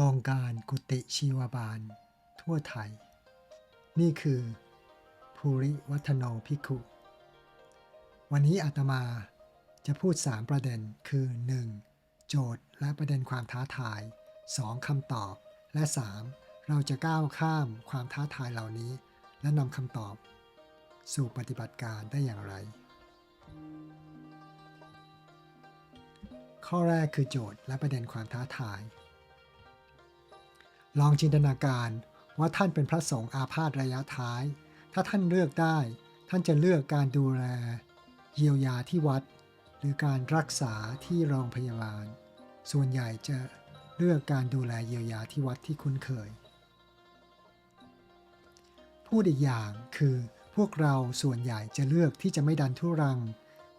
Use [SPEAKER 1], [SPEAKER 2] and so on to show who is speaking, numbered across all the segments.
[SPEAKER 1] รงการกุติชีวบาล ทั่วไทย นี่คือภูริวัฒโนภิกขุ วันนี้อาตมาจะพูด 3 ประเด็นคือ 1. โจทย์และประเด็นความท้าทาย 2. คำตอบ และ 3. เราจะก้าวข้ามความท้าทายเหล่านี้ และนำคำตอบ สู่ปฏิบัติการได้อย่างไร ข้อแรกคือโจทย์และประเด็นความท้าทาย ลองจินตนาการว่าท่านเป็นพระสงฆ์อาพาธระยะท้าย ถ้าท่านเลือกได้ ท่านจะเลือกการดูแล เยียวยาที่วัด หรือการรักษาที่โรงพยาบาล ส่วนใหญ่จะเลือกการดูแลเยียวยาที่วัดที่คุ้นเคย พูดอีกอย่างคือพวกเราส่วนใหญ่จะเลือกที่จะไม่ดันทุรัง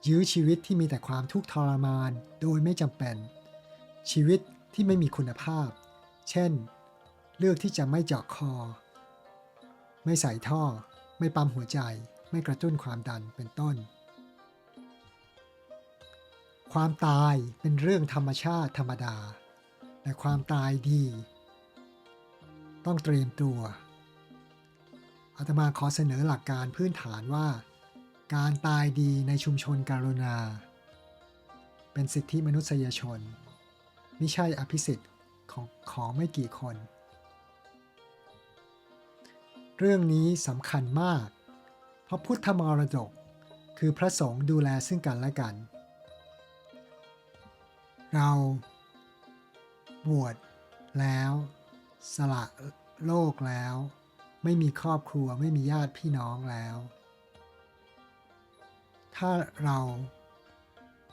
[SPEAKER 1] ยื้อชีวิตที่มีแต่ความทุกข์ทรมาน โดยไม่จำเป็น ชีวิตที่ไม่มีคุณภาพ เช่น เลือกที่จะไม่เจาะคอ ไม่ใส่ท่อ ไม่ปั๊มหัวใจ ไม่กระตุ้นความดันเป็นต้น ความตายเป็นเรื่องธรรมชาติธรรมดา แต่ความตายดี ต้องเตรียมตัวอาตมาขอเสนอหลักการพื้นฐานว่า การตายดีในชุมชนการุณา เป็นสิทธิมนุษยชน ไม่ใช่อภิสิทธิ์ของของไม่กี่คน เรื่องนี้สำคัญมาก เพราะพุทธมรดก คือพระสงฆ์ดูแลซึ่งกันและกัน เราบวชแล้ว สละโลกแล้ว ไม่มีครอบครัวไม่มีญาติพี่น้องแล้ว ถ้าเรา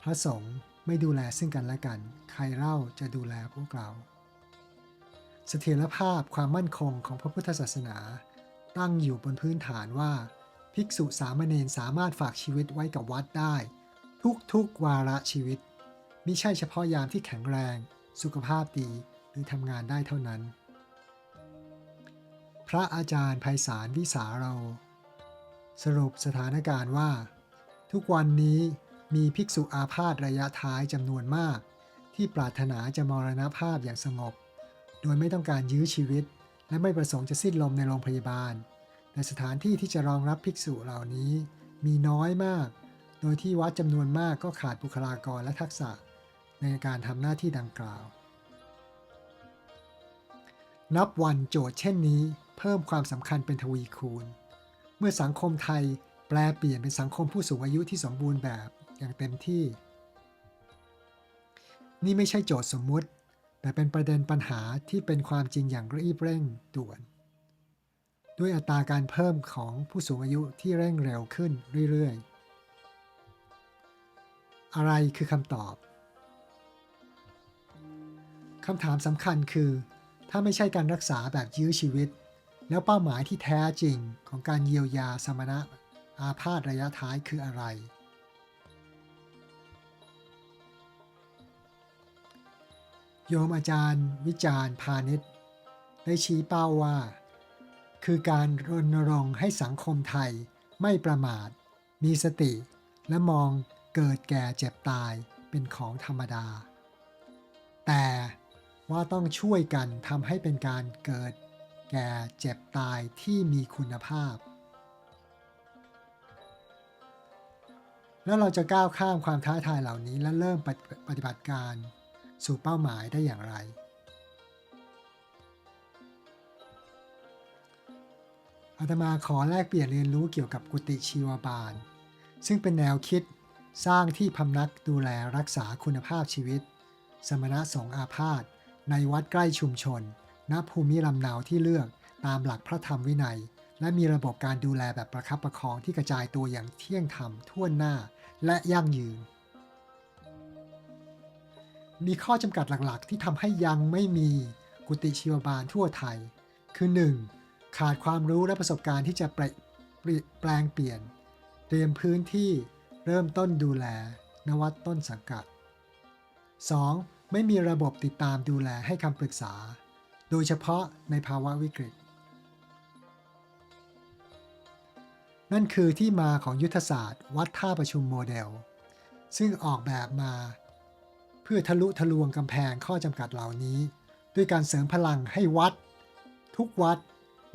[SPEAKER 1] พระสงฆ์ไม่ดูแลซึ่งกันและกัน ใครเล่าจะดูแลพวกเรา เสถียรภาพความมั่นคงของพระพุทธศาสนา ตั้งอยู่บนพื้นฐานว่า ภิกษุสามเณรสามารถฝากชีวิตไว้กับวัดได้ ทุกๆวาระชีวิตมิใช่เฉพาะยามที่แข็งแรง สุขภาพดีหรือทำงานได้เท่านั้น พระอาจารย์ไพศาลวิสาโรา สรุปสถานการณ์ว่า ทุกวันนี้มีภิกษุอาพาธระยะท้ายจำนวนมาก ที่ปรารถนาจะมรณภาพอย่างสงบ โดยไม่ต้องการยื้อชีวิต และไม่ประสงค์จะสิ้นลมในโรงพยาบาลแต่สถานที่ที่จะรองรับภิกษุเหล่านี้ มีน้อยมาก โดยที่วัดจำนวนมากก็ขาดบุคลากรและทักษะ ในการทำหน้าที่ดังกล่าว นับวันโจทย์เช่นนี้ เพิ่มความสำคัญเป็นทวีคูณ เมื่อสังคมไทยแปลเปลี่ยนเป็นสังคมผู้สูงอายุที่สมบูรณ์แบบอย่างเต็มที่ นี่ไม่ใช่โจทย์สมมุติ แต่เป็นประเด็นปัญหาที่เป็นความจริงอย่างรีบเร่งด่วน ด้วยอัตราการเพิ่มของผู้สูงอายุที่เร่งเร็วขึ้นเรื่อยๆ อะไรคือคำตอบ คำถามสำคัญคือ ถ้าไม่ใช่การรักษาแบบยื้อชีวิต แล้วเป้าหมายที่แท้จริงของการเยียวยาสมณะอาพาธระยะท้ายคืออะไร โยมอาจารย์วิจารณ์พาณิชย์ ได้ชี้เป้าว่า คือการรณรงค์ให้สังคมไทยไม่ประมาท มีสติ และมองเกิดแก่เจ็บตายเป็นของธรรมดา แต่ว่าต้องช่วยกันทำให้เป็นการเกิดแก่เจ็บตายที่มีคุณภาพ แล้วเราจะก้าวข้ามความท้าทายเหล่านี้และเริ่มปฏิบัติการ สู่เป้าหมายได้อย่างไร อาตมาขอแลกเปลี่ยนเรียนรู้เกี่ยวกับกุฏิชีวบาล ซึ่งเป็นแนวคิดสร้างที่พำนักดูแลรักษาคุณภาพชีวิต สมณะสงฆ์อาพาธในวัดใกล้ชุมชน ณ ภูมิลำเนาที่เลือกตามหลักพระธรรมวินัย และมีระบบการดูแลแบบประคับประคองที่กระจายตัวอย่างเที่ยงธรรมทั่วหน้าและยั่งยืน มีข้อจำกัดหลักๆ ที่ทำให้ยังไม่มีกุฏิชีวบาลทั่วไทย คือ 1. ขาดความรู้และประสบการณ์ที่จะแปลแปลงเปลี่ยน เตรียมพื้นที่เริ่มต้นดูแล นวัดต้นสังกัด 2. ไม่มีระบบติดตามดูแลให้คำปรึกษา โดยเฉพาะในภาวะวิกฤต นั่นคือที่มาของยุทธศาสตร์ วัดท่าประชุมโมเดล ซึ่งออกแบบมา พื่อทะลุทะลวงกำแพงข้อจำกัดเหล่านี้ ด้วยการเสริมพลังให้วัด ทุกวัด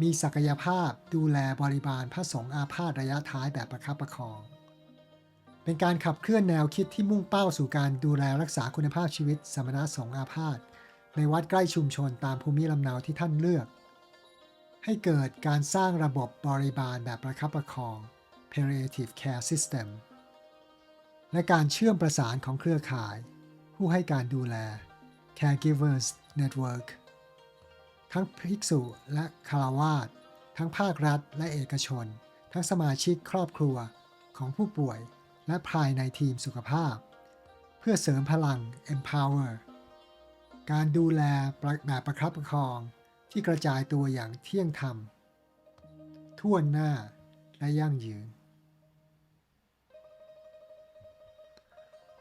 [SPEAKER 1] มีศักยภาพดูแลบริบาลพระสงฆ์อาพาธระยะท้ายแบบประคับประคอง เป็นการขับเคลื่อนแนวคิดที่มุ่งเป้าสู่การดูแลรักษาคุณภาพชีวิตสมณะสงฆ์อาพาธในวัดใกล้ชุมชนตามภูมิลำเนาที่ท่านเลือก ให้เกิดการสร้างระบบบริบาลแบบประคับประคอง palliative care system และการเชื่อมประสานของเครือข่าย ผู้ให้การดูแล caregivers network ทั้งภิกษุและคารวาสทั้งภาครัฐและเอกชน ทั้งสมาชิกครอบครัวของผู้ป่วยและภายในทีมสุขภาพ เพื่อเสริมพลัง empower การดูแลแบบประคับประคองที่กระจายตัวอย่างเที่ยงธรรม ทั่วหน้าและยั่งยืน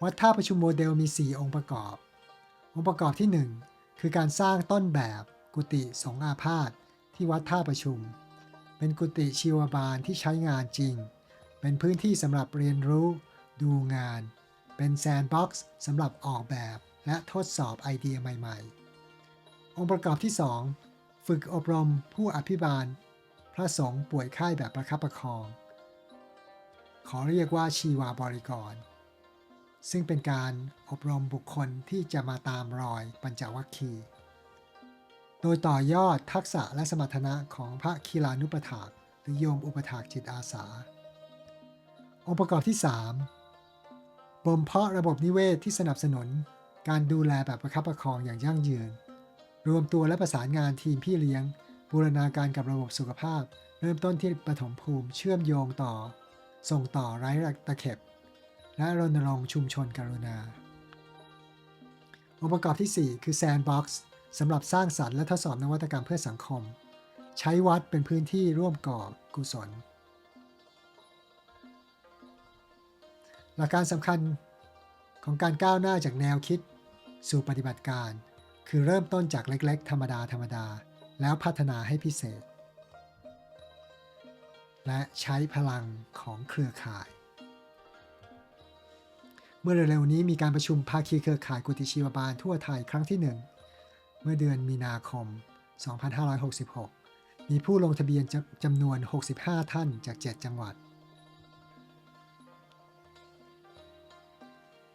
[SPEAKER 1] วัดท่าประชุมโมเดลมี 4 องค์ประกอบ องค์ประกอบที่ 1 คือการสร้างต้นแบบกุฏิสงอาพาธที่วัดท่าประชุม เป็นกุฏิชีวบาลที่ใช้งานจริง เป็นพื้นที่สำหรับเรียนรู้ ดูงาน เป็นแซนด์บ็อกซ์สำหรับออกแบบและทดสอบไอเดียใหม่ ๆ องค์ประกอบที่ 2 ฝึกอบรมผู้อภิบาล พระสงฆ์ป่วยไข้แบบประคับประคอง ขอเรียกว่าชีวาบริกร ซึ่งเป็นการอบรมบุคคลที่จะมาตามรอยปัญจวัคคีย์โดยต่อยอดทักษะและสมรรถนะของพระคีลานุปถากหรือโยมอุปถากจิตอาสา องค์ประกอบที่ 3 บ่มเพาะระบบนิเวศที่สนับสนุน การดูแลแบบประคับประคองอย่างยั่งยืน รวมตัวและประสานงานทีมพี่เลี้ยง บูรณาการกับระบบสุขภาพ เริ่มต้นที่ปฐมภูมิเชื่อมโยงต่อ ส่งต่อไร้ตะเข็บ และรณรงค์ชุมชนกรุณา องค์ประกอบที่ 4 คือ Sandbox สำหรับสร้างสรรค์และทดสอบนวัตกรรมเพื่อสังคม ใช้วัดเป็นพื้นที่ร่วมก่อกุศล หลักการสำคัญของการก้าวหน้าจากแนวคิด สู่ปฏิบัติการ คือเริ่มต้นจากเล็กๆ ธรรมดาธรรมดา แล้วพัฒนาให้พิเศษ และใช้พลังของเครือข่าย เมื่อเร็วๆนี้มีการประชุมภาคีเครือข่ายกุฏิชีวบาลทั่วไทยครั้งที่ 1 เมื่อเดือนมีนาคม 2566 มีผู้ลงทะเบียนจำนวน 65 ท่านจาก 7 จังหวัด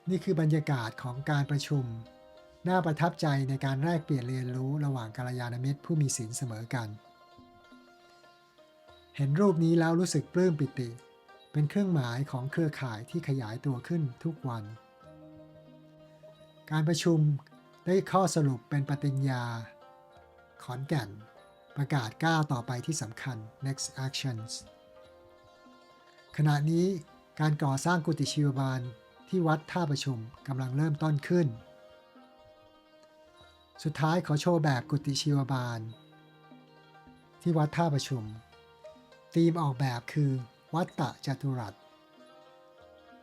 [SPEAKER 1] นี่คือบรรยากาศของการประชุม น่าประทับใจในการแลกเปลี่ยนเรียนรู้ระหว่างกัลยาณมิตรผู้มีศีลเสมอกัน เห็นรูปนี้แล้วรู้สึกปลื้มปิติ เป็นเครื่องหมายของเครือข่ายที่ขยายตัวขึ้นทุกวัน การประชุมได้ข้อสรุปเป็นปฏิญญา ขอนแก่น ประกาศก้าวต่อไปที่สำคัญ next actions ขณะนี้การก่อสร้างกุฏิชีวบาลที่วัดท่าประชุมกำลังเริ่มต้นขึ้น สุดท้ายขอโชว์แบบกุฏิชีวบาล ที่วัดท่าประชุม ธีมออกแบบคือ วัตตะจัตุรัส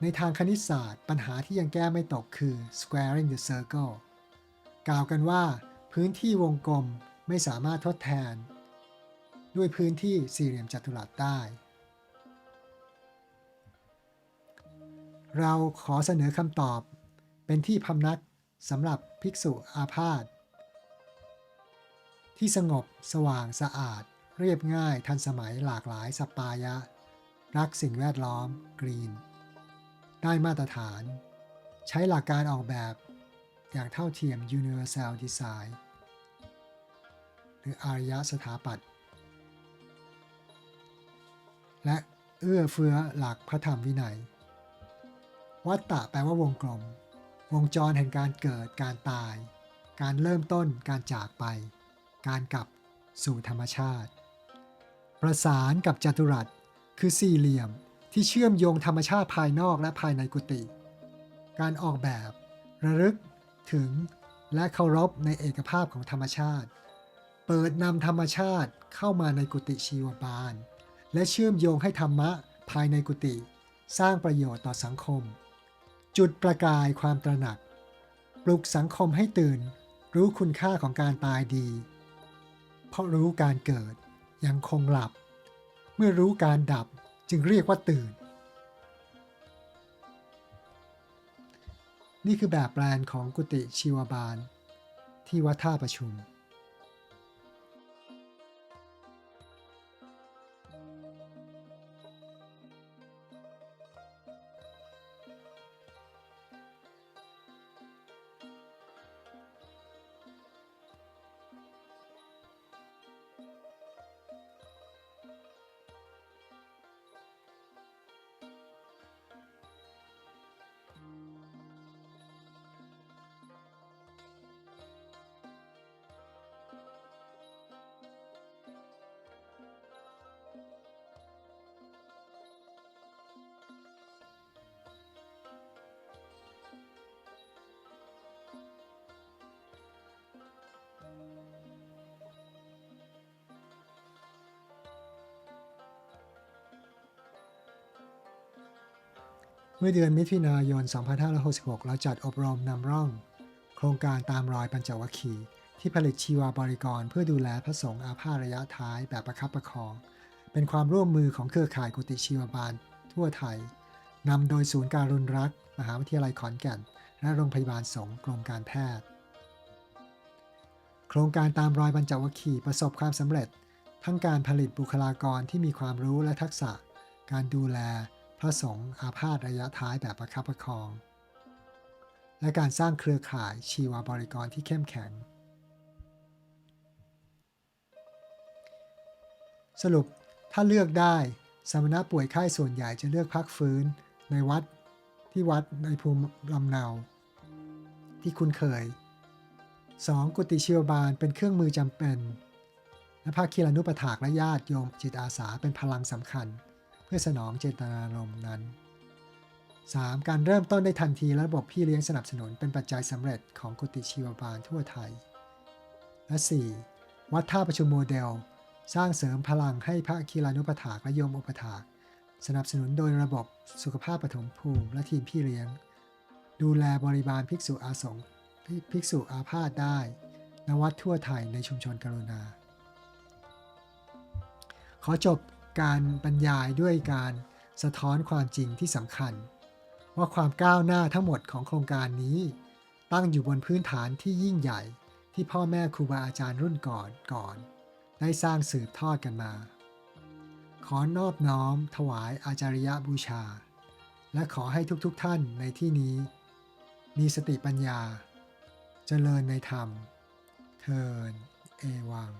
[SPEAKER 1] ในทางคณิตศาสตร์ ปัญหาที่ยังแก้ไม่ตกคือ squaring the circle กล่าวกันว่า พื้นที่วงกลมไม่สามารถทดแทน ด้วยพื้นที่สี่เหลี่ยมจัตุรัสได้ เราขอเสนอคำตอบเป็นที่พำนักสำหรับภิกษุอาพาธที่สงบสว่างสะอาด เรียบง่ายทันสมัยหลากหลายสปายะ รักสิ่งแวดล้อมกรีน ได้มาตรฐาน ใช้หลักการออกแบบอย่างเท่าเทียม Universal Design หรืออารยสถาปัตย์และเอื้อเฟื้อหลักพระธรรมวินัย วัตตะแปลว่าวงกลม วงจรแห่งการเกิดการตาย การเริ่มต้นการจากไป การกลับสู่ธรรมชาติ ประสานกับจัตุรัส คือสี่เหลี่ยมที่เชื่อมโยงธรรมชาติภายนอกและภายในกุฏิการออกแบบ ระลึกถึงและเคารพในเอกภาพของธรรมชาติ เปิดนำธรรมชาติเข้ามาในกุฏิชีวบาล และเชื่อมโยงให้ธรรมะภายในกุฏิสร้างประโยชน์ต่อสังคม จุดประกายความตระหนัก ปลุกสังคมให้ตื่น รู้คุณค่าของการตายดี เพราะรู้การเกิดยังคงหลับ เมื่อรู้การดับจึงเรียกว่าตื่น นี่คือแบบแปลนของกุฏิชีวบาลที่วัดท่าประชุม มื่อเดือนมิถุนายน 2566 เราจัดอบรมนำร่อง โครงการตามรอยปัญจวัคคีย์ที่ผลิตชีวาบริกร เพื่อดูแลพระสงฆ์อาพาธระยะท้ายแบบประคับประคอง เป็นความร่วมมือของเครือข่ายกุฏิชีวบาล ทั่วไทยนำโดยศูนย์การรุนรัก มหาวิทยาลัยขอนแก่น และโรงพยาบาลสงฆ์กรมการแพทย์ โครงการตามรอยปัญจวัคคีย์ประสบความสำเร็จ ทั้งการผลิตบุคลากรที่มีความรู้และทักษะ การดูแล พระสงฆ์อาพาธระยะท้ายแบบประคับประคอง และการสร้างเครือข่ายชีวบริกรที่เข้มแข็ง สรุปถ้าเลือกได้สมณะป่วยไข้ส่วนใหญ่จะเลือกพักฟื้นในวัดที่วัดในภูมิลำเนา ที่คุ้นเคย 2. กุฏิชีวบาลเป็นเครื่องมือจำเป็น และภาคีลานุปถากและญาติโยมจิตอาสาเป็นพลังสำคัญ เพื่อสนองเจตนารมณ์นั้น 3. การเริ่มต้นได้ทันทีและระบบพี่เลี้ยงสนับสนุนเป็นปัจจัยสำเร็จของกุฏิชีวบาลทั่วไทย และ 4. วัดท่าประชุมโมเดล สร้างเสริมพลังให้พระคีลานุปถากและโยมอุปถาก สนับสนุนโดยระบบสุขภาพปฐมภูมิและทีมพี่เลี้ยง ดูแลบริบาลภิกษุอาสงฆ์ภิกษุอาพาธได้ณวัดทั่วไทยในชุมชนกรุณา ขอจบ การบรรยายด้วยการสะท้อนความจริงที่สำคัญ ว่าความก้าวหน้าทั้งหมดของโครงการนี้ ตั้งอยู่บนพื้นฐานที่ยิ่งใหญ่ที่พ่อแม่ครูบาอาจารย์รุ่นก่อนก่อน ได้สร้างสืบทอดกันมา ขอนอบน้อมถวายอาจาริยบูชา และขอให้ทุกๆทท่านในที่นี้ มีสติปัญญา เจริญในธรรม เทินเอวัง